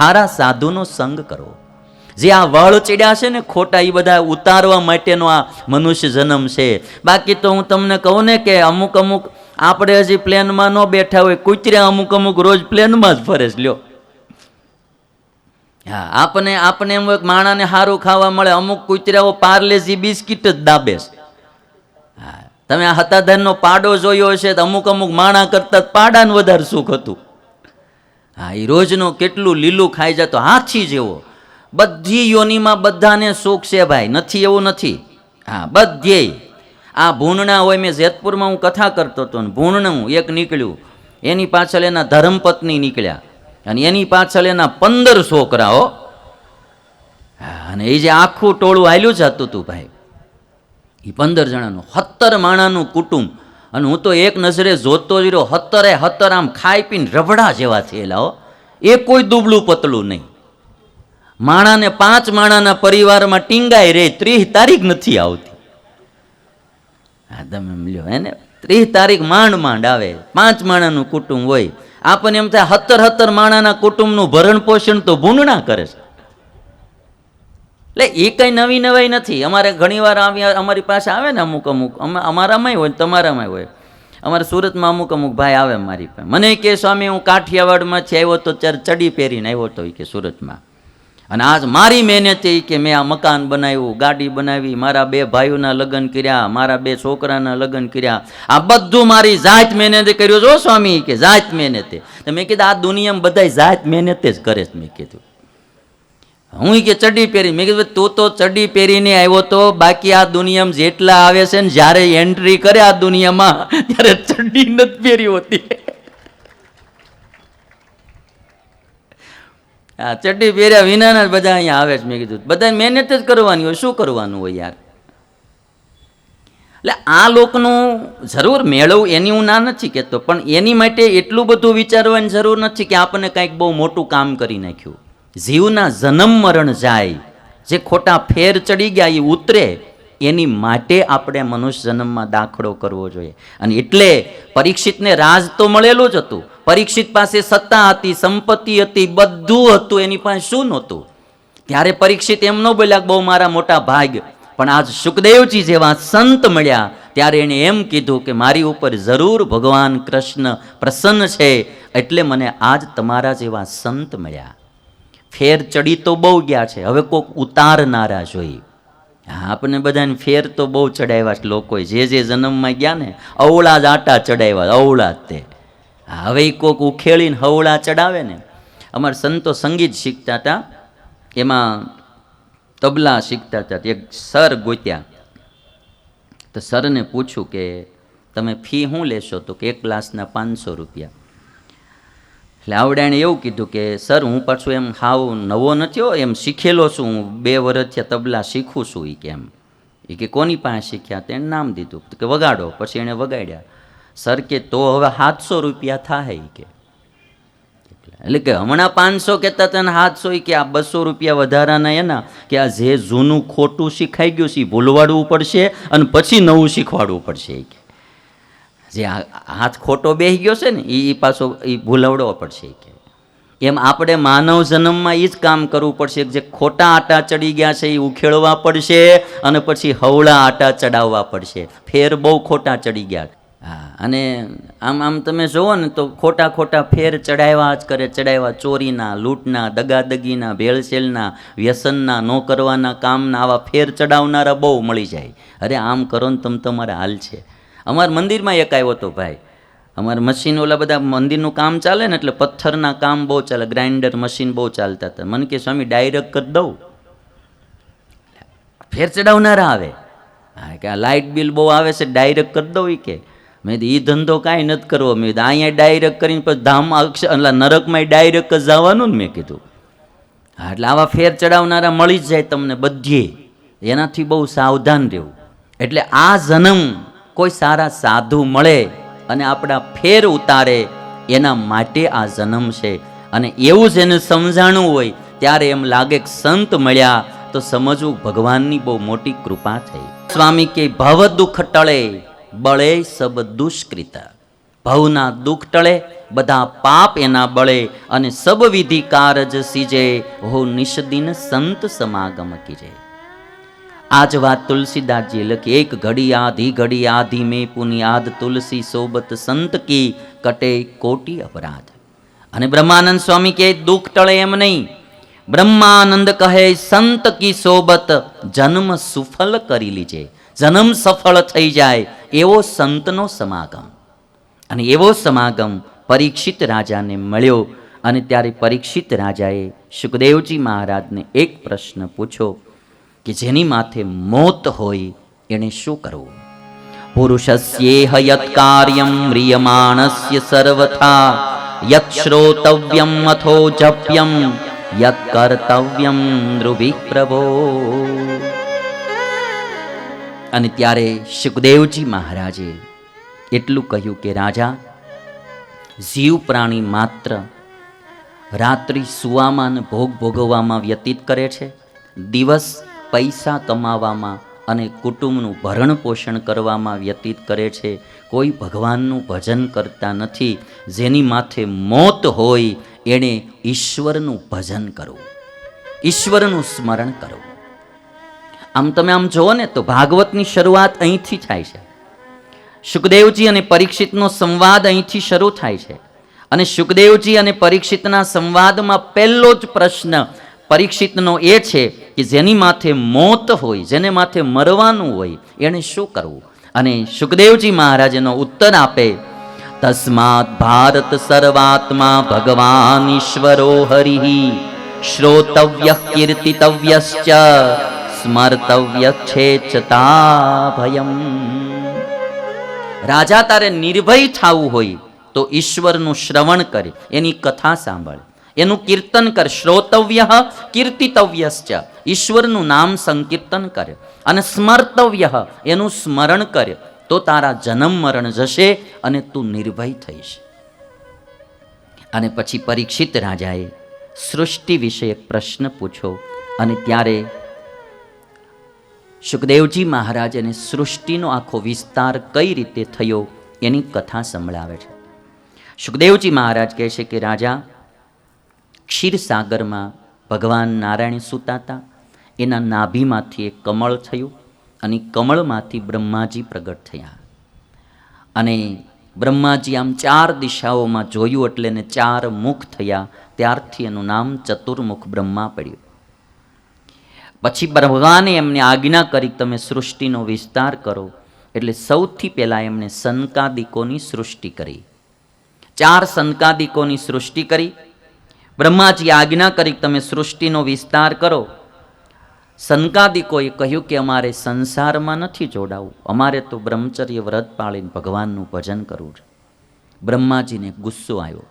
હારા સાધુનો સંગ કરો. જે આ વળ ચડ્યા છે ને ખોટા એ બધા ઉતારવા માટેનો આ મનુષ્ય જન્મ છે. બાકી તો હું તમને કહું ને કે અમુક અમુક આપણે હજી પ્લેનમાં ન બેઠા હોય, કૂતર્યા અમુક અમુક રોજ પ્લેનમાં જ ફરે છે, લ્યો. હા આપણે આપણે એમ હોય માણાને સારું ખાવા મળે, અમુક કૂતરાઓ પાર્લેજી બિસ્કિટ જ દાબે છે. હા, તમે આ હતાધનનો પાડો જોયો હશે તો અમુક અમુક માણા કરતા પાડાને વધારે સુખ હતું. હા એ રોજનો કેટલું લીલું ખાઈ જતો, હાથી જેવો. બધી યોનીમાં બધાને સુખ છે ભાઈ, નથી એવું નથી. હા, બધે. આ ભૂણના હોય, મેં જેતપુરમાં હું કથા કરતો હતો ને ભૂણનું એક નીકળ્યું. એની પાછળ એના ધર્મપત્ની નીકળ્યા. અને એની પાછળ એના પંદર છોકરાઓ અને એ જે આખું ટોળું હાલ્યું જતું હતું ભાઈ. એ પંદર જણાનું, સત્તર માણાનું કુટુંબ. અને હું તો એક નજરે જોતો જ રહ્યો સત્તરે સત્તર આમ ખાઈ પીને રબડા જેવા થયેલા હો. એ કોઈ દુબળું પતલું નહીં. માણાને પાંચ માણાના પરિવારમાં ટીંગાઈ રે ત્રીસ તારીખ નથી આવતી. હા તમે લ્યો, હે ને? ત્રીસ તારીખ માંડ માંડ આવે. પાંચ માણાનું કુટુંબ હોય. આપણને એમ થાય, હતર હતર માણાના કુટુંબનું ભરણ પોષણ તો ભૂંડણા કરે છે. એટલે એ કંઈ નવી નવાઈ નથી. અમારે ઘણીવાર આવી અમારી પાસે આવે ને અમુક અમુક. અમે, અમારામાંય હોય તમારામાંય હોય. અમારે સુરતમાં અમુક અમુક ભાઈ આવે મારી પાસે. મને કે, સ્વામી, હું કાઠિયાવાડમાં છે આવ્યો તો ત્યારે ચડી પહેરીને આવ્યો તો કે સુરતમાં. અને આજ મારી મહેનતે કે, મેં આ મકાન બનાવ્યું, ગાડી બનાવી, મારા બે ભાઈઓના લગ્ન કર્યા, મારા બે છોકરાના લગ્ન કર્યા. આ બધું મારી જાત મહેનતે કર્યું છો સ્વામી કે, જાત મહેનતે. મેં કીધું, આ દુનિયામાં બધા જાત મહેનતે જ કરે છે. મેં કીધું હું કે ચડ્ડી પહેરી. મેં કીધું તું તો ચડ્ડી પહેરીને આવ્યો તો બાકી આ દુનિયામાં જેટલા આવે છે ને જ્યારે એન્ટ્રી કરે આ દુનિયામાં, ત્યારે ચડ્ડી નથી પહેરી હોતી. આ ચડ્ડી પહેર્યા વિનાના જ બધા અહીંયા આવે છે. મેં કીધું બધા મહેનત જ કરવાની હોય. શું કરવાનું હોય યાર? એટલે આ લોકનું જરૂર મેળવવું એની હું ના નથી કહેતો, પણ એની માટે એટલું બધું વિચારવાની જરૂર નથી કે આપણને કંઈક બહુ મોટું કામ કરી નાખ્યું. જીવના જન્મ મરણ જાય, જે ખોટા ફેર ચડી ગયા એ ઉતરે, એની માટે આપણે મનુષ્ય જન્મમાં દાખલો કરવો જોઈએ. અને એટલે પરીક્ષિતને રાજ તો મળેલું જ હતું. પરીક્ષિત પાસે સત્તા હતી, સંપત્તિ હતી, બધું હતું, એની પાસે શું નહોતું? ત્યારે પરીક્ષિત એમ ન બોલ્યા બહુ મારા મોટા ભાગ, પણ આજ સુખદેવજી જેવા સંત મળ્યા, ત્યારે એણે એમ કીધું કે મારી ઉપર જરૂર ભગવાન કૃષ્ણ પ્રસન્ન છે, એટલે મને આજ તમારા જેવા સંત મળ્યા. ફેર ચડી તો બહુ ગયા છે. હવે કોઈક ઉતારનારા જોઈએ હા, આપણને બધાને ફેર તો બહુ ચડાવ્યા છે લોકોએ. જે જે જન્મમાં ગયા ને, અવળા જ આટા ચડાવ્યા અવળા જ તે. હવે કોઈક કોક ઉખેડીને હવળા ચડાવે ને. અમારા સંતો સંગીત શીખતા હતા. એમાં તબલા શીખતા હતા. એક સર ગોત્યા. તો સરને પૂછ્યું કે, તમે ફી શું લેશો? તો કે, એક ક્લાસના પાંચસો રૂપિયા. એટલે આવડાણે એવું કીધું કે, સર, હું પાછું એમ હાવ નવો નથી હો, એમ શીખેલો છું. હું બે વર્ષથી તબલા શીખું છું એ કેમ એ કે, કોની પાસે શીખ્યા? તેણે નામ દીધું. કે, વગાડો. પછી એણે વગાડ્યા. સર, કે તો હવે સાતસો રૂપિયા થાય એ કે. એટલે કે, હમણાં પાંચસો કહેતા તને સાતસો કે, આ બસો રૂપિયા વધારાના એના, કે આ જે જૂનું ખોટું શીખાઈ ગયું છે એ ભૂલવાડવું પડશે અને પછી નવું શીખવાડવું પડશે કે. જે હાથ ખોટો બેહી ગયો છે ને એ પાછો એ ભૂલવડવો પડશે કે. એમ આપણે માનવ જન્મમાં એ જ કામ કરવું પડશે જે ખોટા આટા ચડી ગયા છે એ ઉખેડવા પડશે અને પછી હવળા આટા ચડાવવા પડશે. ફેર બહુ ખોટા ચડી ગયા. હા, અને આમ આમ તમે જુઓ ને તો ખોટા ખોટા ફેર ચડાવ્યા જ કરે ચડાવ્યા ચોરીના, લૂંટના, દગાદગીના, ભેળસેળના, વ્યસનના, ન કરવાના કામના, આવા ફેર ચડાવનારા બહુ મળી જાય. અરે આમ કરો ને તમ તમારા હાલ છે. અમારા મંદિરમાં એક આવ્યો હતો ભાઈ. અમારે મશીન ઓલા બધા મંદિરનું કામ ચાલે ને એટલે પથ્થરના કામ બહુ ચાલે ગ્રાઇન્ડર મશીન બહુ ચાલતા હતા. મને કે, સ્વામી ડાયરેક્ટ કરી દઉં. ફેર ચડાવનારા આવે. હા, કે આ લાઇટ બિલ બહુ આવે છે ડાયરેક્ટ કરી દઉં એ કે. મેં એ ધંધો કાંઈ નથી કરવો. મેં અહીંયા ડાયરેક્ટ કરીને પછી ધામ અક્ષ એટલે નરકમાં ડાયરેક્ટ જવાનું ને મેં કીધું. હા, એટલે આવા ફેર ચડાવનારા મળી જ જાય તમને બધીએ એનાથી બહુ સાવધાન રહેવું. એટલે આ જન્મ કોઈ સારા સાધુ મળે અને આપણા ફેર ઉતારે, એના માટે આ જન્મ છે. અને એવું જ એને સમજાણું હોય, ત્યારે એમ લાગે કે સંત મળ્યા તો સમજવું ભગવાનની બહુ મોટી કૃપા થઈ. સ્વામી કે, ભવ દુઃખ ટળે, બળે સબ દુષ્કૃત. ભવના દુઃખ ટળે, બધા પાપ એના બળે, અને સબ વિધિ કારજ સીજે, હો નિષદિન સંત સમાગમ કીજે. આ જ વાત તુલસીદાસજી લખી, એક ઘડી આધી ઘડી આધી મેં પુની આધ તુલસી સોબત સંત કી કટે કોટી અપરાધ. અને બ્રહ્માનંદ સ્વામી કહે, દુઃખ ટળે એમ નહીં. બ્રહ્માનંદ કહે, સંત કી સોબત જન્મ સુફલ કરી લીજે. જન્મ સફળ થઈ જાય એવો સંતનો સમાગમ. અને એવો સમાગમ પરીક્ષિત રાજાને મળ્યો અને ત્યારે પરીક્ષિત રાજાએ સુખદેવજી મહારાજને એક પ્રશ્ન પૂછ્યો કે જેની માથે મોત હોય એણે શું કરવું? પુરુષસ્યેહ યત કાર્યમ મ્રિયમાણસ્ય સર્વથા યત શ્રોતવ્યમ અથો જપ્યમ યત કર્તવ્યમ ધ્રુવિ પ્રભો અને ત્યારે સુખદેવજી મહારાજે એટલું કહ્યું કે, રાજા જીવ પ્રાણી માત્ર રાત્રિ સુવામાં ભોગ ભોગવવામાં વ્યતીત કરે છે. દિવસ પૈસા કમાવામાં અને કુટુંબનું ભરણ પોષણ કરવામાં વ્યતીત કરે છે. કોઈ ભગવાનનું ભજન કરતા નથી. જેની માથે મોત હોય, એણે ઈશ્વરનું ભજન કરવું. ઈશ્વરનું સ્મરણ કરવું. આમ તમે આમ જુઓ ને તો ભાગવતની શરૂઆત અહીંથી થાય છે. સુખદેવજી અને પરીક્ષિતનો સંવાદ અહીંથી શરૂ થાય છે. અને સુખદેવજી અને પરીક્ષિતના સંવાદમાં પહેલો જ પ્રશ્ન પરીક્ષિતનો એ છે કે જેની માથે મોત હોય, જેને માથે મરવાનું હોય, એણે શું કરવું? અને સુખદેવજી મહારાજનો ઉત્તર આપે, તસ્માત ભારત સર્વાત્મા ભગવાન ઈશ્વરો હરિ, શ્રોતવ્ય કીર્તિતવ્યશ્ચ, સ્મર્તવ્ય છેચતા ભયમ રાજા તારે નિર્ભય થવું હોય, તો ઈશ્વરનું શ્રવણ કરે, એની કથા સાંભળ. એનું કીર્તન કર, શ્રોતવ્ય, કીર્તિતવ્યશ્ચ. ઈશ્વરનું નામ સંકીર્તન કરે અને સ્મર્તવ્ય, એનું સ્મરણ કરે તો તારા જન્મ મરણ જશે અને તું નિર્ભય થઈશ. અને પછી પરીક્ષિત રાજાએ સૃષ્ટિ વિશે પ્રશ્ન પૂછો અને ત્યારે સુખદેવજી મહારાજ એને સૃષ્ટિનો આખો વિસ્તાર કઈ રીતે થયો એની કથા સંભળાવે છે. સુખદેવજી મહારાજ કહે છે કે, રાજા ક્ષીરસાગરમાં ભગવાન નારાયણ સૂતા હતા. એના નાભીમાંથી એક કમળ થયું અને કમળમાંથી બ્રહ્માજી પ્રગટ થયા. અને બ્રહ્માજી આમ ચાર દિશાઓમાં જોયું એટલે એને ચાર મુખ થયા. ત્યારથી એનું નામ ચતુર્મુખ બ્રહ્મા પડ્યું. પછી ભગવાને એમને આજ્ઞા કરી તમે સૃષ્ટિનો વિસ્તાર કરો. એટલે સૌથી પહેલાં એમણે સનકાદિકોની સૃષ્ટિ કરી. ચાર સનકાદિકોની સૃષ્ટિ કરી. બ્રહ્માજી આજ્ઞા કરી તમે સૃષ્ટિનો વિસ્તાર કરો. સંકાદિકોએ કહ્યું કે અમારે સંસારમાં નથી જોડાવું. અમારે તો બ્રહ્મચર્ય વ્રત પાળીને ભગવાનનું ભજન કરવું છે. બ્રહ્માજીને ગુસ્સો આવ્યો.